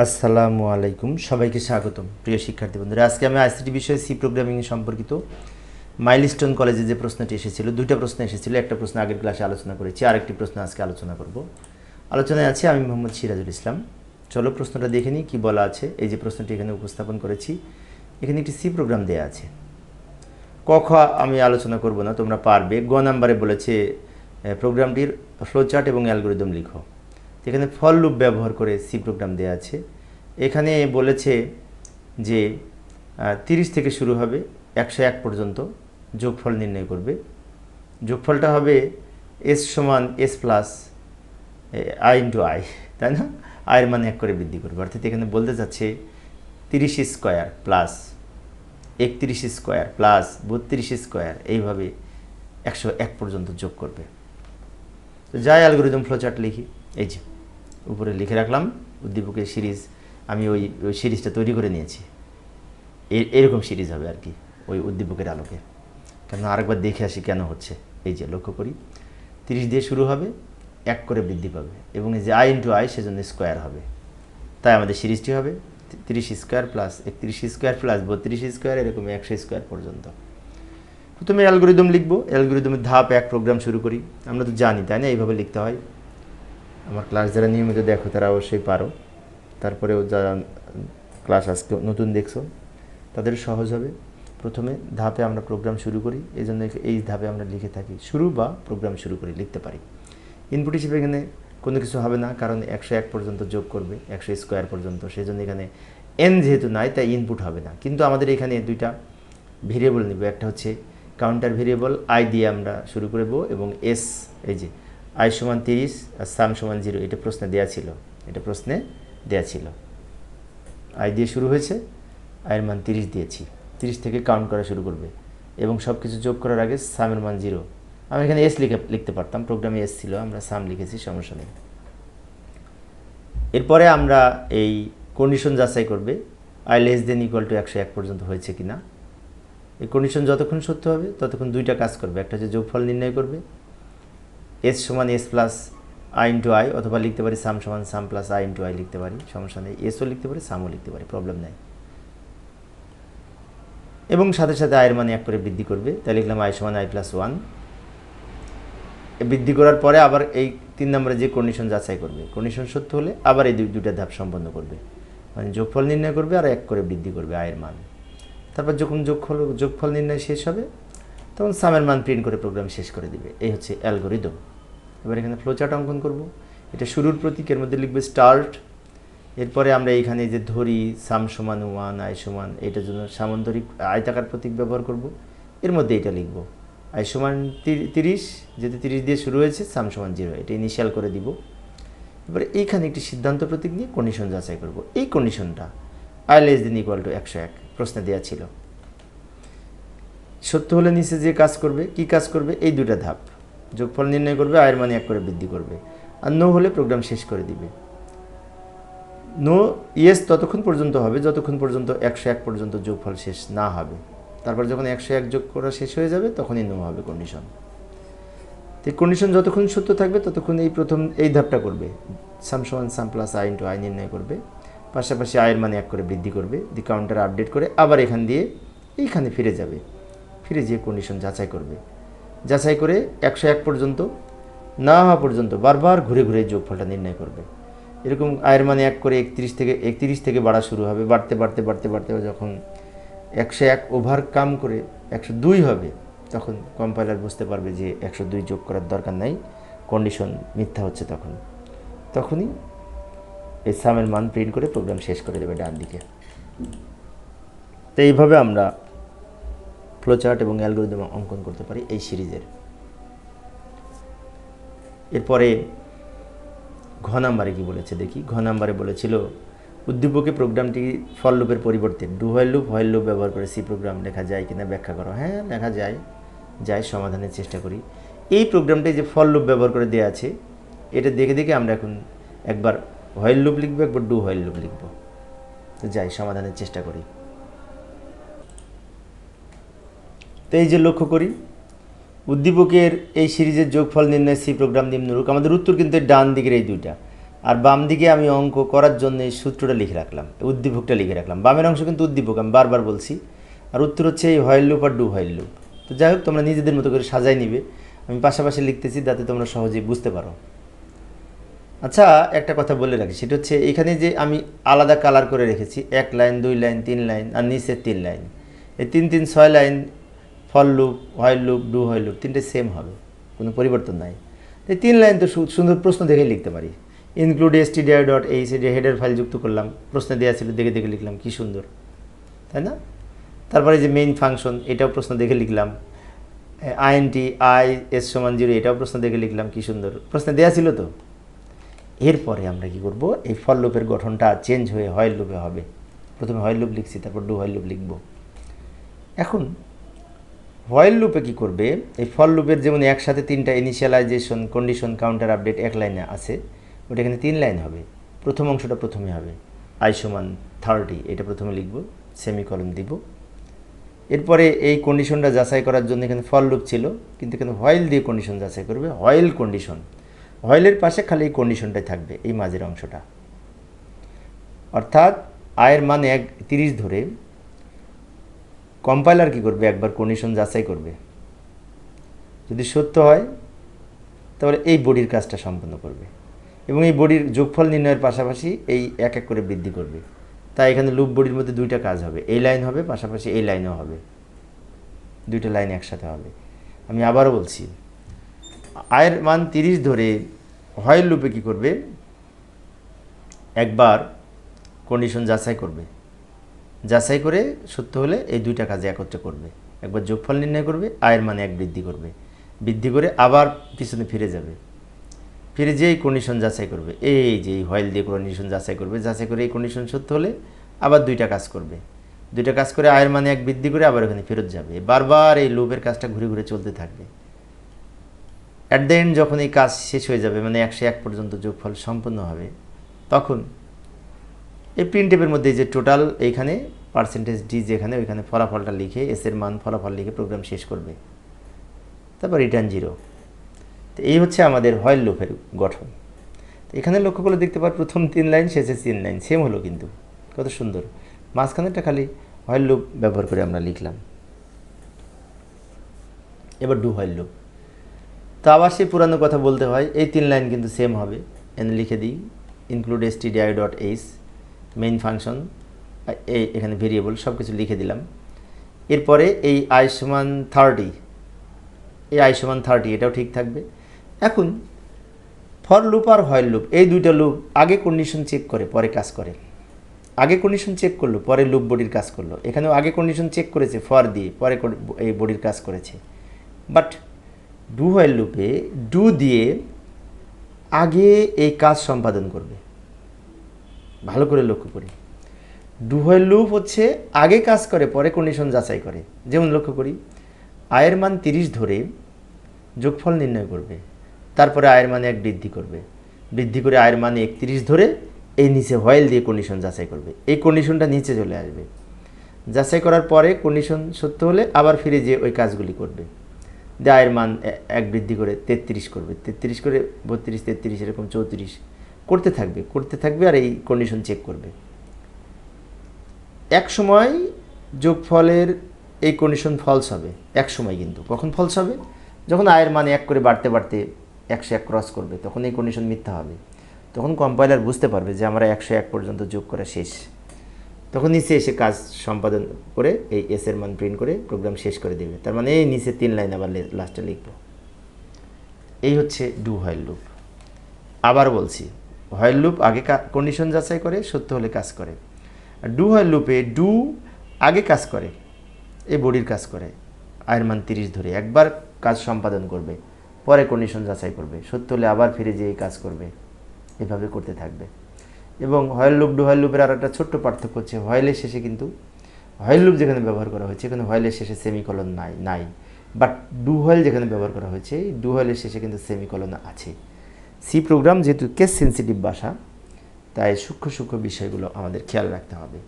আসসালামু আলাইকুম। সবাইকে স্বাগতম, প্রিয় শিক্ষার্থী বন্ধুরা। আজকে আমি আইসিটি বিষয়ে সি প্রোগ্রামিং সম্পর্কিত মাইলস্টোন কলেজে যে প্রশ্নটি এসেছিল, দুইটা প্রশ্ন এসেছিল। একটা প্রশ্ন আগের ক্লাসে আলোচনা করেছি, আরেকটি প্রশ্ন আজকে আলোচনা করব। আলোচনায় আছে আমি মোহাম্মদ সিরাজুল ইসলাম। চলো প্রশ্নটা দেখে নিই, কী বলা আছে। এই যে প্রশ্নটি এখানে উপস্থাপন করেছি, এখানে একটি সি প্রোগ্রাম দেওয়া আছে। ক, খ আমি আলোচনা করব না, তোমরা পারবে। গ নাম্বারে বলেছে প্রোগ্রামটির ফ্লোচার্ট এবং অ্যালগোরিদম লিখো। তো এখানে ফল লুপ ব্যবহার করে সি প্রোগ্রাম দেওয়া আছে। এখানে বলেছে যে তিরিশ থেকে শুরু হবে, একশো এক পর্যন্ত যোগফল নির্ণয় করবে। যোগফলটা হবে এস সমান S plus I into I তাই না? আয়ের মানে এক করে বৃদ্ধি করবে। অর্থাৎ এখানে বলতে চাচ্ছে তিরিশ স্কোয়ার প্লাস একত্রিশ স্কোয়ার প্লাস বত্রিশ স্কোয়ার, এইভাবে একশো এক পর্যন্ত যোগ করবে। তো যাই অ্যালগোরিদম ফ্লোচার্ট লিখি, এই যে। উপরে লিখে রাখলাম, উদ্দীপকের সিরিজ, আমি ওই ওই সিরিজটা তৈরি করে নিয়েছি। এরকম সিরিজ হবে আর কি, ওই উদ্দীপকের আলোকে। কেন আরেকবার দেখে আসি কেন হচ্ছে, এই যে লক্ষ্য করি। তিরিশ দিয়ে শুরু হবে, এক করে বৃদ্ধি পাবে এবং এই যে আই ইন্টু আই সেজন্য স্কোয়ার হবে। তাই আমাদের সিরিজটি হবে তিরিশ স্কোয়ার প্লাস একত্রিশ স্কোয়ার প্লাস বত্রিশ স্কোয়ার, এরকম একশো স্কোয়ার পর্যন্ত। প্রথমে অ্যালগোরিদম লিখব, অ্যালগোরিদমের ধাপ এক প্রোগ্রাম শুরু করি। আমরা তো জানি, তাই না? এইভাবে লিখতে হয়। আমার ক্লাস যারা নিয়মিত দেখো, তারা অবশ্যই পারো। তারপরেও যারা ক্লাস আজকে নতুন দেখছ, তাদের সহজ হবে। প্রথমে ধাপে আমরা প্রোগ্রাম শুরু করি এই জন্য এই ধাপে আমরা লিখে থাকি। শুরু বা প্রোগ্রাম শুরু করি লিখতে পারি। ইনপুট হিসেবে এখানে কোনো কিছু হবে না, কারণ একশো এক পর্যন্ত যোগ করবে, একশো স্কোয়ার পর্যন্ত। সেই জন্য এখানে এন যেহেতু নাই, তাই ইনপুট হবে না। কিন্তু আমাদের এখানে দুইটা ভেরিয়েবল নিব। একটা হচ্ছে কাউন্টার ভেরিয়েবল আই দিয়ে আমরা শুরু করব এবং এস এই যে আই সমান তিরিশ আর সাম সমান জিরো, এটা প্রশ্নে দেয়া ছিল। এটা প্রশ্নে দেয়া ছিল। আই দিয়ে শুরু হয়েছে আয়ের মান তিরিশ দিয়েছি। তিরিশ থেকে কাউন্ট করা শুরু করবে। এবং সব কিছু যোগ করার আগে সামের মান জিরো। আমি এখানে এস লিখে লিখতে পারতাম প্রোগ্রামে এস ছিল, আমরা সাম লিখেছি, সমস্যা নেই। এরপরে আমরা এই কন্ডিশন যাচাই করবে, I less than equal to একশো এক পর্যন্ত হয়েছে কি না এই কন্ডিশন যতক্ষণ সত্য হবে, ততক্ষণ দুইটা কাজ করবে। একটা হচ্ছে যোগফল নির্ণয় করবে এস সমান S plus I into I অথবা লিখতে পারি সাম সমান sum plus I into I লিখতে পারি, সমস্যা নেই। এসও লিখতে পারি সামও লিখতে পারি প্রবলেম নেই। এবং সাথে সাথে আয়ের মানে এক করে বৃদ্ধি করবে। তাই লিখলাম আই সমান আই প্লাস ওয়ান বৃদ্ধি করার পরে আবার এই তিন নম্বরে যে কন্ডিশন যাচাই করবে কন্ডিশন সত্য হলে আবার এই দুই- দুইটা ধাপ সম্পন্ন করবে। মানে যোগফল নির্ণয় করবে আর এক করে বৃদ্ধি করবে আয়ের মান। তারপর যখন যোগফল যোগফল নির্ণয় শেষ হবে, তখন সামের মান প্রিন্ট করে প্রোগ্রাম শেষ করে দিবে। এই হচ্ছে অ্যালগোরিদম এবার এখানে ফ্লোচার্ট অঙ্কন করব। এটা শুরুর প্রতীকের মধ্যে লিখবে স্টার্ট এরপরে আমরা এইখানে যে ধরি সাম সমান ওয়ান আই সমান, এটার জন্য সামান্তরিক আয়তাকার প্রতীক ব্যবহার করব। এর মধ্যে এটা লিখব আই সমান তিরিশ, যেহেতু তিরিশ দিয়ে শুরু হয়েছে সাম সমান জিরো এটা ইনিশিয়াল করে দিব। এবারে এইখানে একটি সিদ্ধান্ত প্রতীক নিয়ে কন্ডিশন যাচাই করব। এই কন্ডিশনটা I less than equal to একশো এক, প্রশ্নে দেওয়া ছিল। সত্য হলে নিচে যে কাজ করবে, কি কাজ করবে? এই দুটা ধাপ। যোগফল নির্ণয় করবে, আয়ের মানে এক করে বৃদ্ধি করবে। আর নো হলে প্রোগ্রাম শেষ করে দিবে। নো ইয়েস ততক্ষণ পর্যন্ত হবে, যতক্ষণ পর্যন্ত একশো এক পর্যন্ত যোগফল শেষ না হবে। তারপর যখন একশো এক যোগ করা শেষ হয়ে যাবে, তখনই নো হবে কন্ডিশন তো কন্ডিশন যতক্ষণ সত্য থাকবে, ততক্ষণ এই প্রথম এই ধাপটা করবে। সাম সমান sum plus I into I নির্ণয় করবে। পাশাপাশি আয়ের মানে এক করে বৃদ্ধি করবে। দি কাউন্টার আপডেট করে আবার এখান দিয়ে এইখানে ফিরে যাবে। ফিরে যেয়ে কন্ডিশন যাচাই করবে। যাচাই করে একশো এক পর্যন্ত, না হওয়া পর্যন্ত বারবার ঘুরে ঘুরে যোগফলটা নির্ণয় করবে। এরকম আয়ের মানে এক করে একত্রিশ থেকে একত্রিশ থেকে বাড়া শুরু হবে, বাড়তে বাড়তে বাড়তে বাড়তে যখন একশো এক ওভার কাম করে একশো দুই হবে, তখন কম্পাইলার বুঝতে পারবে যে একশো দুই যোগ করার দরকার নাই কন্ডিশন মিথ্যা হচ্ছে তখন। তখনই এই সামের মান প্রিন্ট করে প্রোগ্রাম শেষ করে দেবে ডান দিকে তো এইভাবে আমরা ফ্লোচার্ট এবং অ্যালগোরিদম অঙ্কন করতে পারি এই সিরিজের। এরপরে ঘ নাম্বারে কি বলেছে দেখি? ঘ নাম্বারে বলেছিল, উদ্দীপকে প্রোগ্রামটি ফল লুপের পরিবর্তে do while loop while loop ব্যবহার করে সি প্রোগ্রাম লেখা যায় কিনা ব্যাখ্যা করো। হ্যাঁ লেখা যায় যায়, সমাধানের চেষ্টা করি। এই প্রোগ্রামটি যে ফল লুপ ব্যবহার করে দেওয়া আছে, এটা দেখে দেখে আমরা এখন একবার হোয়াইল লুপ লিখব, একবার ডু হোয়াইল লুপ লিখব। তো যাই, সমাধানের চেষ্টা করি। তো এই যে লক্ষ্য করি, উদ্দীপকের এই সিরিজের যোগফল নির্ণয় সি প্রোগ্রাম নিম্নরূপ আমাদের উত্তর কিন্তু ডান দিকের এই দুইটা। আর বাম দিকে আমি অঙ্ক করার জন্য এই সূত্রটা লিখে রাখলাম উদ্দীপকটা লিখে রাখলাম। বামের অংশ কিন্তু উদ্দীপক, আমি বারবার বলছি। আর উত্তর হচ্ছে এই হয়েল লুপ আর ডু হয়েল লুপ তো যাই হোক, তোমরা নিজেদের মতো করে সাজাই নিবে। আমি পাশাপাশি লিখতেছি যাতে তোমরা সহজেই বুঝতে পারো। আচ্ছা একটা কথা বলে রাখি, সেটা হচ্ছে এখানে যে আমি আলাদা কালার করে রেখেছি, এক লাইন, দুই লাইন, তিন লাইন, আর নিচে তিন লাইন। এই তিন তিন, ছয় line for loop while loop do while loop তিনটে সেম হবে, কোনো পরিবর্তন নাই। এই তিন লাইন তো সুন্দর প্রশ্ন দেখে লিখতে পারি। ইনক্লুড এস টি ডট এই সে হেডার ফাইল যুক্ত করলাম, প্রশ্ন দেওয়া ছিল, দেখে দেখে লিখলাম, কি সুন্দর। তাই না? তারপরে যে মেইন ফাংশন এটাও প্রশ্ন দেখে লিখলাম। আইএনটি আই এস সমান জিরো এটাও প্রশ্ন দেখে লিখলাম, কি সুন্দর। প্রশ্ন দেওয়া ছিল তো? এরপরে আমরা কি করব? এই ফল লুপের গঠনটা চেঞ্জ হয়ে হয়েল লুপে হবে। প্রথমে হয়েল লুপ লিখছি, তারপর ডু হয়েল লুপ লিখব। এখন হোয়াইল লুপে কি করবে? এই ফল লুপের যেমন একসাথে তিনটা ইনিশিয়ালাইজেশন কন্ডিশন কাউন্টার আপডেট এক লাইনে আছে, ওটা এখানে তিন লাইন হবে। প্রথম অংশটা প্রথমে হবে। আই সমান থার্টি এটা প্রথমে লিখব সেমিকলন দিব। এরপরে এই কন্ডিশনটা যাচাই করার জন্য এখানে ফল লুপ ছিল, কিন্তু এখানে হোয়াইল দিয়ে কন্ডিশন যাচাই করবে হোয়াইল কন্ডিশন হোয়াইলের পাশে খালি এই কন্ডিশনটাই থাকবে, এই মাঝের অংশটা। অর্থাৎ আয়ের মান এক তিরিশ ধরে কম্পাইলার কি করবে? একবার কন্ডিশন যাচাই করবে। যদি সত্য হয়, তাহলে এই বডির কাজটা সম্পন্ন করবে। এবং এই বডির যোগফল নির্ণয়ের পাশাপাশি এই এক এক করে বৃদ্ধি করবে। তাই এখানে লুপ বডির মধ্যে দুইটা কাজ হবে। এই লাইন হবে, পাশাপাশি এই লাইনও হবে। দুইটা লাইন একসাথে হবে। আমি আবারও বলছি, আয়ের মান তিরিশ ধরে হয়েল লুপে কি করবে? একবার কন্ডিশন যাচাই করবে। যাচাই করে সত্য হলে এই দুইটা কাজে একত্রে করবে। একবার যোগফল নির্ণয় করবে, আয়ের মানে এক বৃদ্ধি করবে। বৃদ্ধি করে আবার পিছনে ফিরে যাবে। ফিরে যেই কন্ডিশন যাচাই করবে, এই যে এই হয়েল দিয়ে কন্ডিশন যাচাই করবে, যাচাই করে এই কন্ডিশন সত্য হলে আবার দুইটা কাজ করবে। দুইটা কাজ করে আয়ের মানে এক বৃদ্ধি করে আবার ওখানে ফেরত যাবে। বারবার এই লোভের কাজটা ঘুরে ঘুরে চলতে থাকবে। অ্যাট দ্য এন্ড যখন এই কাজ শেষ হয়ে যাবে মানে একশো এক পর্যন্ত যোগফল সম্পূর্ণ হবে, তখন এই প্রিন্টেপের মধ্যে যে টোটাল এইখানে পার্সেন্টেজ ডি যেখানে, ওইখানে ফলাফলটা লিখে এস এর মান, ফলাফল লিখে প্রোগ্রাম শেষ করবে। তারপর রিটার্ন জিরো তো এই হচ্ছে আমাদের হয়েল লুপের গঠন। তো এখানে লক্ষ্য করলে দেখতে পার, প্রথম তিন লাইন, শেষে তিন লাইন। সেম হলো কিন্তু। কত সুন্দর। মাঝখানেরটা খালি হয়েল লুপ ব্যবহার করে আমরা লিখলাম। এবার ডু হয়েল লুপ তো আবার সেই পুরানো কথা বলতে হয়, এই তিন লাইন কিন্তু সেম হবে। এনে লিখে দিই include S TDI dot H main function এই এখানে ভেরিয়েবল সব কিছু লিখে দিলাম। এরপরে এই আই সমান থার্টি এই আই সমান থার্টি এটাও ঠিক থাকবে। এখন ফর লুপ আর হয়েল লুপ এই দুইটা লুপ আগে কন্ডিশন চেক করে, পরে কাজ করে। আগে কন্ডিশন চেক করল, পরে লুপ বডির কাজ করল। এখানেও আগে কন্ডিশন চেক করেছে ফর দিয়ে, পরে এই বডির কাজ করেছে। বাট ডু হোয়াইল লুপে ডু দিয়ে, আগে এই কাজ সম্পাদন করবে। ভালো করে লক্ষ্য করি। ডু হোয়াইল লুপ হচ্ছে আগে কাজ করে, পরে কন্ডিশন যাচাই করে। যেমন লক্ষ্য করি, আয়ের মান তিরিশ ধরে যোগফল নির্ণয় করবে, তারপরে আয়ের মানে এক বৃদ্ধি করবে। বৃদ্ধি করে আয়ের মানে একত্রিশ ধরে এই নিচে হোয়াইল দিয়ে কন্ডিশন যাচাই করবে। এই কন্ডিশনটা নিচে চলে আসবে। যাচাই করার পরে কন্ডিশন সত্য হলে আবার ফিরে যেয়ে ওই কাজগুলি করবে। যে আয়ের মান এক বৃদ্ধি করে তেত্রিশ করবে। তেত্রিশ করে বত্রিশ, তেত্রিশ এরকম চৌত্রিশ। করতে থাকবে করতে থাকবে আর এই কন্ডিশন চেক করবে। এক সময় যোগফলের এই কন্ডিশন ফলস হবে, এক সময় কিন্তু। কখন ফলস হবে? যখন আয়ের মান এক করে বাড়তে বাড়তে একশো এক ক্রস করবে, তখন এই কন্ডিশন মিথ্যা হবে। তখন কম্পাইলার বুঝতে পারবে যে আমরা একশো এক পর্যন্ত যোগ করা শেষ। তখন নিচে এসে কাজ সম্পাদন করে এই এস এর মান প্রিন্ট করে প্রোগ্রাম শেষ করে দেবে। তার মানে এই নিচে তিন লাইন আবার লাস্টে লিখব। এই হচ্ছে ডু হোয়াইল লুপ আবার বলছি হোয়াইল লুপ আগে কন্ডিশন যাচাই করে, সত্য হলে কাজ করে। ডু হোয়াইল লুপে ডু আগে কাজ করে এই বডির কাজ করে। আয়ের মান তিরিশ ধরে, একবার কাজ সম্পাদন করবে, পরে কন্ডিশন যাচাই করবে। সত্য হলে আবার ফিরে যেয়ে কাজ করবে, এভাবে করতে থাকবে। এবং হয়েল লুপ ডু হয়েল লুপের আর একটা ছোট্ট পার্থক্য হচ্ছে হয়েলের শেষে কিন্তু হয়েল লুপ যেখানে ব্যবহার করা হয়েছে, এখানে হয়েলের শেষে সেমিকলন নাই নাই। বাট ডু হয়েল যেখানে ব্যবহার করা হয়েছে ডু হয়েলের শেষে কিন্তু সেমিকলন আছে। সি প্রোগ্রাম যেহেতু কেস সেন্সিটিভ ভাষা তাই সূক্ষ্ম সূক্ষ্ম বিষয়গুলো আমাদের খেয়াল রাখতে হবে।